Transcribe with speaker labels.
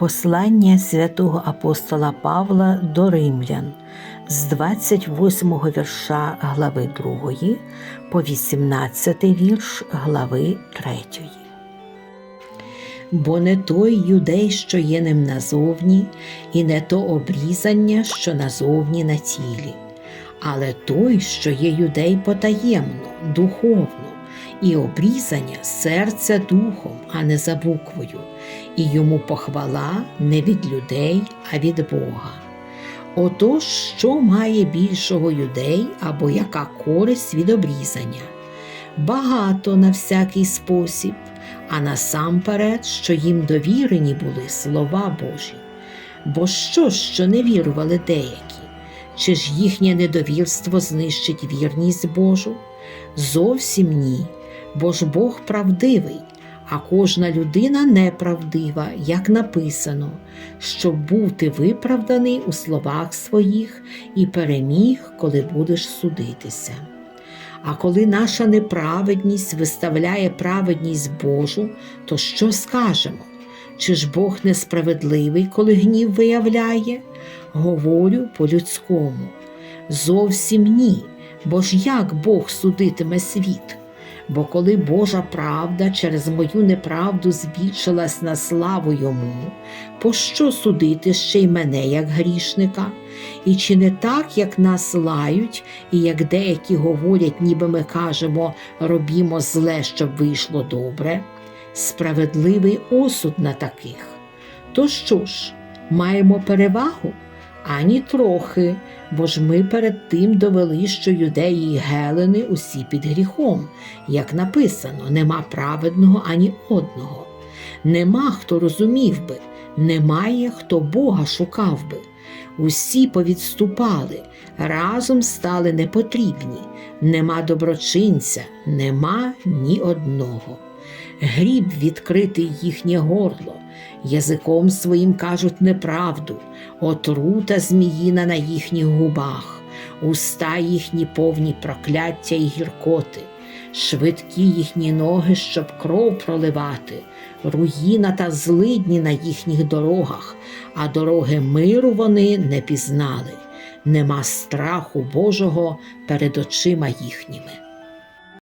Speaker 1: Послання святого апостола Павла до римлян з 28 вірша глави 2 по 18 вірш глави 3. Бо не той юдей, що є ним назовні, і не то обрізання, що назовні на тілі, але той, що є юдей потаємно, духовно, і обрізання серця духом, а не за буквою, і йому похвала не від людей, а від Бога. Отож, що має більшого юдей або яка користь від обрізання? Багато на всякий спосіб, а насамперед, що їм довірені були слова Божі. Бо що що не вірували деякі? Чи ж їхнє недовірство знищить вірність Божу? Зовсім ні, бо ж Бог правдивий, а кожна людина неправдива, як написано, щоб бути виправданий у словах своїх і переміг, коли будеш судитися. А коли наша неправедність виставляє праведність Божу, то що скажемо? Чи ж Бог несправедливий, коли гнів виявляє? Говорю по-людському. Зовсім ні, бо ж як Бог судитиме світ? Бо коли Божа правда через мою неправду збільшилась на славу йому, пощо судити ще й мене, як грішника? І чи не так, як нас лають, і як деякі говорять, ніби ми кажемо робімо зле, щоб вийшло добре? Справедливий осуд на таких. То що ж, маємо перевагу? Ані трохи, бо ж ми перед тим довели, що юдеї й гелени усі під гріхом, як написано, нема праведного ані одного. Нема хто розумів би, немає хто Бога шукав би. Усі повідступали, разом стали непотрібні, нема доброчинця, нема ні одного. Гріб відкритий їхнє горло, язиком своїм кажуть неправду, отрута зміїна на їхніх губах, уста їхні повні прокляття і гіркоти, швидкі їхні ноги, щоб кров проливати, руїна та злидні на їхніх дорогах, а дороги миру вони не пізнали. Нема страху Божого перед очима їхніми.